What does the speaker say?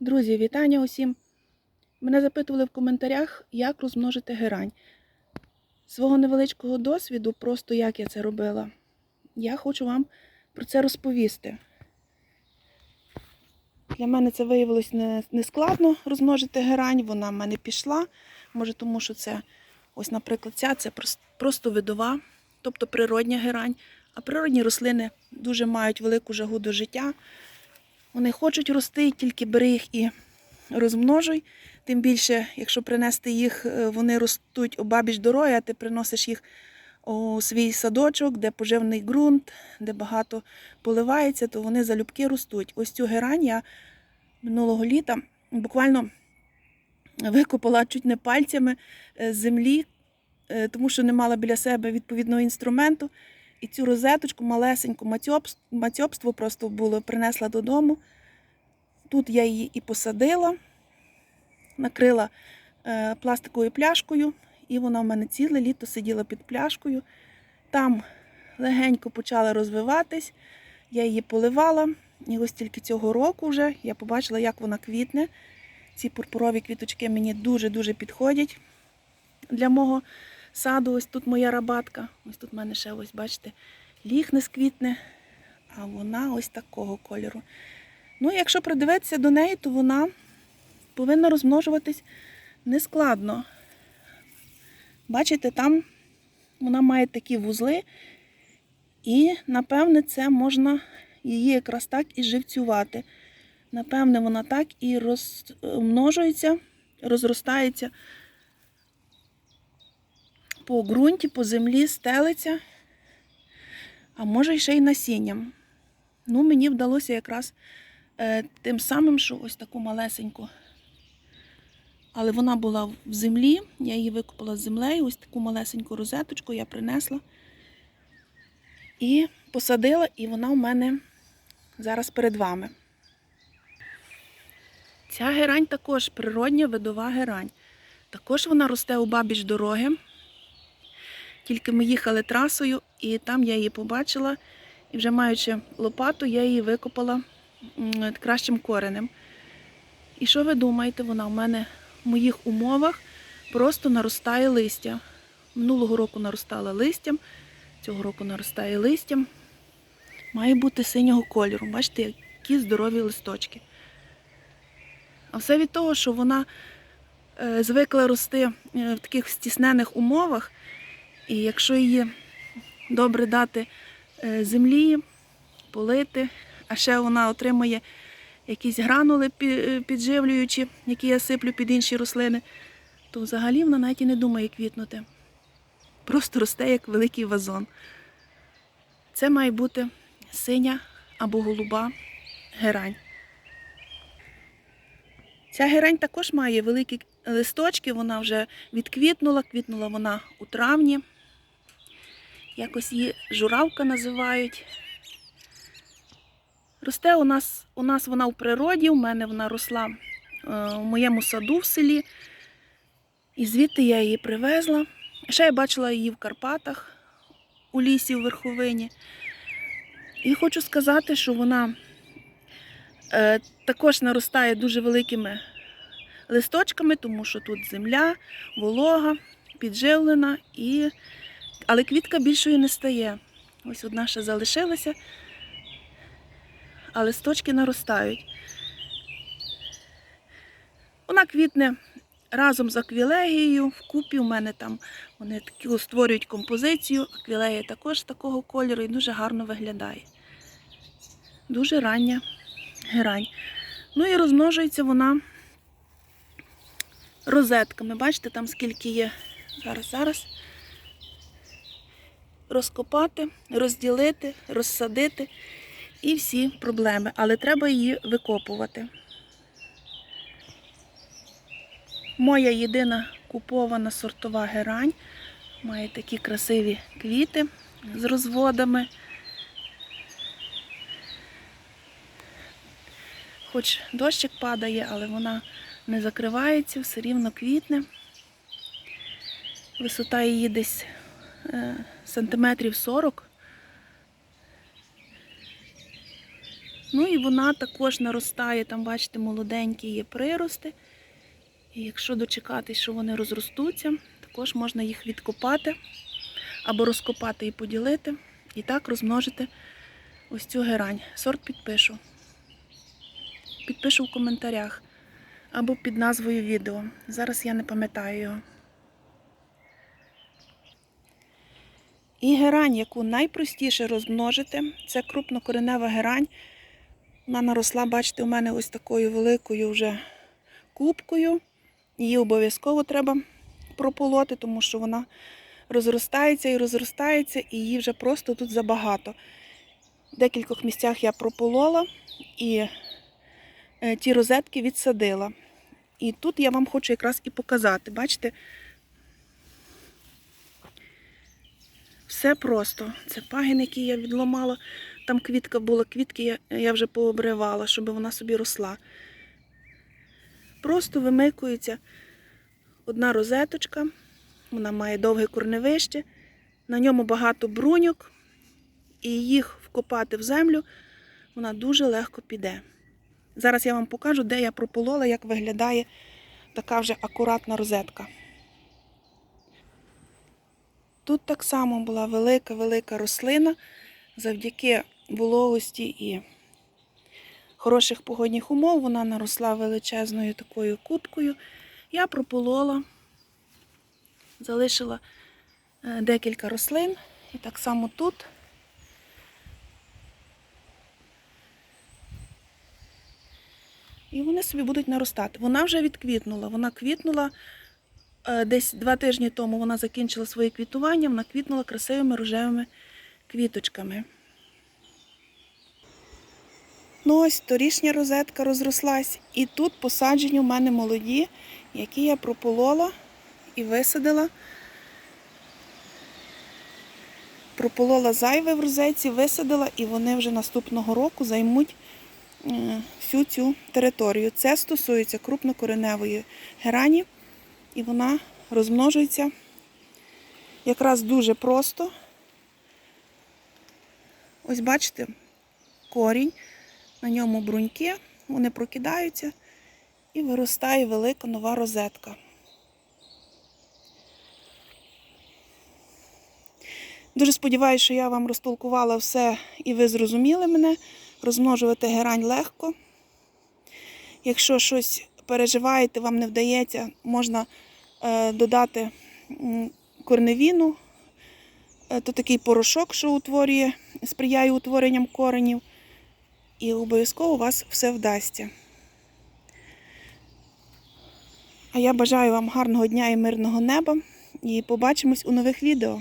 Друзі, вітання усім! Мене запитували в коментарях, як розмножити герань. Свого невеличкого досвіду, просто як я це робила, я хочу вам про це розповісти. Для мене це виявилось не, не розмножити герань, вона в мене пішла. Може, тому що це, ось, наприклад, ця це просто видова, тобто природня герань. А природні рослини дуже мають велику жагу до життя. Вони хочуть рости, тільки бери їх і розмножуй. Тим більше, якщо принести їх, е, вони ростуть обабіч дороги, а ти приносиш їх у свій садочок, де поживний ґрунт, де багато поливається, то вони залюбки ростуть. Ось цю герань я минулого літа буквально викопала чуть не пальцями е, з землі, е, тому що не мала біля себе відповідного інструменту. І цю розеточку малесеньку матьобство просто було, принесла додому. Тут я її і посадила, накрила е, пластиковою пляшкою, і вона в мене ціле літо сиділа під пляшкою. Там легенько почала розвиватись, я її поливала. І ось тільки цього року вже я побачила, як вона квітне. Ці пурпурові квіточки мені дуже-дуже підходять для мого саду. Ось тут моя рабатка. Ось тут в мене ще ось, бачите, ліхнес квітне, а вона ось такого кольору. Ну, якщо придивитися до неї, то вона повинна розмножуватись нескладно. Бачите, там вона має такі вузли, і, напевне, це можна її якраз так і живцювати. Напевне, вона так і розмножується, розростається по ґрунті, по землі стелиться, а може ще й насінням. Ну, мені вдалося якраз е, тим самим, що ось таку малесеньку. Але вона була в землі, я її викопала з землею, ось таку малесеньку розеточку я принесла і посадила, і вона в мене зараз перед вами. Ця герань також природня видова герань. Також вона росте у бабіч дороги. Тільки ми їхали трасою, і там я її побачила. І вже маючи лопату, я її викопала кращим коренем. І що ви думаєте, вона в мене в моїх умовах просто наростає листя. Минулого року наростала листям, цього року наростає листям. Має бути синього кольору. Бачите, які здорові листочки. А все від того, що вона е, звикла рости е, в таких стіснених умовах, і якщо її добре дати е, землі, полити, а ще вона отримує якісь гранули е, підживлюючі, які я сиплю під інші рослини, то взагалі вона навіть і не думає квітнути. Просто росте як великий вазон. Це має бути синя або голуба герань. Ця герань також має великі листочки, вона вже відквітнула, квітнула вона у травні. Якось її журавка називають. Росте у нас, у нас вона в природі, у мене вона росла е, в моєму саду в селі. І звідти я її привезла. Ще я бачила її в Карпатах, у лісі в верховині. І хочу сказати, що вона е, також наростає дуже великими листочками, тому що тут земля, волога, підживлена, і... але квітка більшою не стає. Ось одна ще залишилася, а листочки наростають. Вона квітне разом з аквілегією, вкупі у мене там вони таку створюють композицію. Аквілегія також такого кольору і дуже гарно виглядає. Дуже рання герань. Ну і розмножується вона розетками. Бачите, там скільки є. Зараз, зараз. Розкопати, розділити, розсадити і всі проблеми. Але треба її викопувати. Моя єдина купована сортова герань. Має такі красиві квіти з розводами. Хоч дощик падає, але вона не закривається, все рівно квітне. Висота її десь сантиметрів 40. Ну і вона також наростає, там, бачите, молоденькі є прирости. І якщо дочекатись, що вони розростуться, також можна їх відкопати або розкопати і поділити. І так розмножити ось цю герань. Сорт підпишу. Підпишу в коментарях або під назвою відео. Зараз я не пам'ятаю його. І герань, яку найпростіше розмножити, це крупнокоренева герань. Вона наросла, бачите, у мене ось такою великою вже кубкою. Її обов'язково треба прополоти, тому що вона розростається і розростається, і її вже просто тут забагато. В декількох місцях я прополола і е, ті розетки відсадила. І тут я вам хочу якраз і показати. Бачите? Все просто. Це пагін, який я відломала. Там квітка була, квітки я, я вже пообривала, щоб вона собі росла. Просто вимикується одна розеточка. Вона має довге корневище, на ньому багато бруньок, і їх вкопати в землю вона дуже легко піде. Зараз я вам покажу, де я прополола, як виглядає така вже акуратна розетка. Тут так само була велика-велика рослина завдяки вологості і хороших погодних умов. Вона наросла величезною такою кубкою. Я прополола, залишила е, декілька рослин. І так само тут. І вони собі будуть наростати. Вона вже відквітнула. Вона квітнула десь два тижні тому. Вона закінчила своє квітування, вона квітнула красивими рожевими квіточками. Ну ось торішня розетка розрослась. І тут посаджені у мене молоді, які я прополола і висадила. Прополола зайве в розетці, висадила, і вони вже наступного року займуть е, всю цю територію. Це стосується крупнокореневої герані, і вона розмножується якраз дуже просто. Ось бачите, корінь, на ньому бруньки, вони прокидаються і виростає велика нова розетка. Дуже сподіваюся, що я вам розтолкувала все і ви зрозуміли мене. Розмножувати герань легко. Якщо щось переживаєте, вам не вдається, можна додати корневіну, Е, то такий порошок, що утворює, сприяє утворенням коренів. І обов'язково у вас все вдасться. А я бажаю вам гарного дня і мирного неба. І побачимось у нових відео.